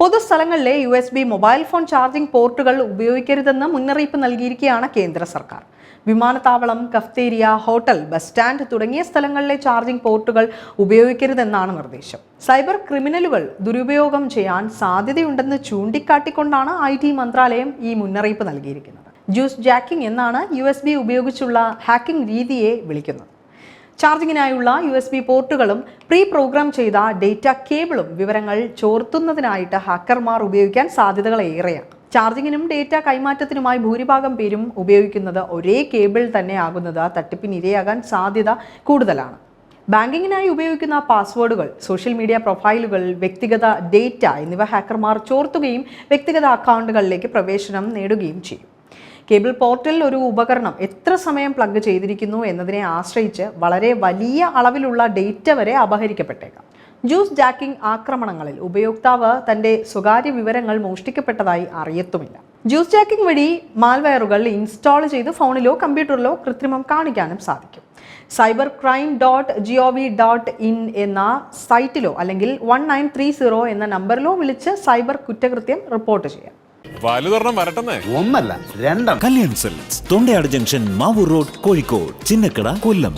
പൊതുസ്ഥലങ്ങളിലെ U S B mobile phone charging പോർട്ടുകൾ ഉപയോഗിക്കരുതെന്ന് മുന്നറിയിപ്പ് നൽകിയിരിക്കുകയാണ് കേന്ദ്ര സർക്കാർ. വിമാനത്താവളം കഫ്തേരിയ ഹോട്ടൽ ബസ് സ്റ്റാൻഡ് തുടങ്ങിയ സ്ഥലങ്ങളിലെ ചാർജിംഗ് പോർട്ടുകൾ ഉപയോഗിക്കരുതെന്നാണ് നിർദ്ദേശം. സൈബർ ക്രിമിനലുകൾ ദുരുപയോഗം ചെയ്യാൻ സാധ്യതയുണ്ടെന്ന് ചൂണ്ടിക്കാട്ടിക്കൊണ്ടാണ് ഐ ടി മന്ത്രാലയം ഈ മുന്നറിയിപ്പ് നൽകിയിരിക്കുന്നത്. ജ്യൂസ് ജാക്കിംഗ് എന്നാണ് യു ഉപയോഗിച്ചുള്ള ഹാക്കിംഗ് രീതിയെ വിളിക്കുന്നത്. ചാർജിങ്ങിനായുള്ള യു എസ് ബി പോർട്ടുകളും പ്രീ പ്രോഗ്രാം ചെയ്ത ഡേറ്റ കേബിളും വിവരങ്ങൾ ചോർത്തുന്നതിനായിട്ട് ഹാക്കർമാർ ഉപയോഗിക്കാൻ സാധ്യതകൾ ഏറെയാണ്. ചാർജിങ്ങിനും ഡേറ്റ കൈമാറ്റത്തിനുമായി ഭൂരിഭാഗം പേരും ഉപയോഗിക്കുന്നത് ഒരേ കേബിൾ തന്നെ ആകുന്നത് തട്ടിപ്പിന് സാധ്യത കൂടുതലാണ്. ബാങ്കിങ്ങിനായി ഉപയോഗിക്കുന്ന പാസ്വേഡുകൾ സോഷ്യൽ മീഡിയ പ്രൊഫൈലുകൾ വ്യക്തിഗത ഡേറ്റ എന്നിവ ഹാക്കർമാർ ചോർത്തുകയും വ്യക്തിഗത അക്കൗണ്ടുകളിലേക്ക് പ്രവേശനം നേടുകയും ചെയ്യും. കേബിൾ പോർട്ടൽ ഒരു ഉപകരണം എത്ര സമയം പ്ലഗ് ചെയ്തിരിക്കുന്നു എന്നതിനെ ആശ്രയിച്ച് വളരെ വലിയ അളവിലുള്ള ഡേറ്റ വരെ അപഹരിക്കപ്പെട്ടേക്കാം. ജ്യൂസ് ജാക്കിംഗ് ആക്രമണങ്ങളിൽ ഉപയോക്താവ് തന്റെ സ്വകാര്യ വിവരങ്ങൾ മോഷ്ടിക്കപ്പെട്ടതായി അറിയത്തുമില്ല. ജ്യൂസ് ജാക്കിംഗ് വഴി മാൽവെയറുകൾ ഇൻസ്റ്റാൾ ചെയ്ത് ഫോണിലോ കമ്പ്യൂട്ടറിലോ കൃത്രിമം കാണിക്കാനും സാധിക്കും. Cyber crime dot G O V dot in എന്ന സൈറ്റിലോ അല്ലെങ്കിൽ വൺ നയൻ ത്രീ സീറോ എന്ന നമ്പറിലോ വിളിച്ച് സൈബർ കുറ്റകൃത്യം റിപ്പോർട്ട് ചെയ്യാം. വരട്ടെന്നേ. ഒന്നല്ല രണ്ടെണ്ണം. Kalyan silks Thondayad junction Mavoor road Kozhikode Chinnakada Kollam.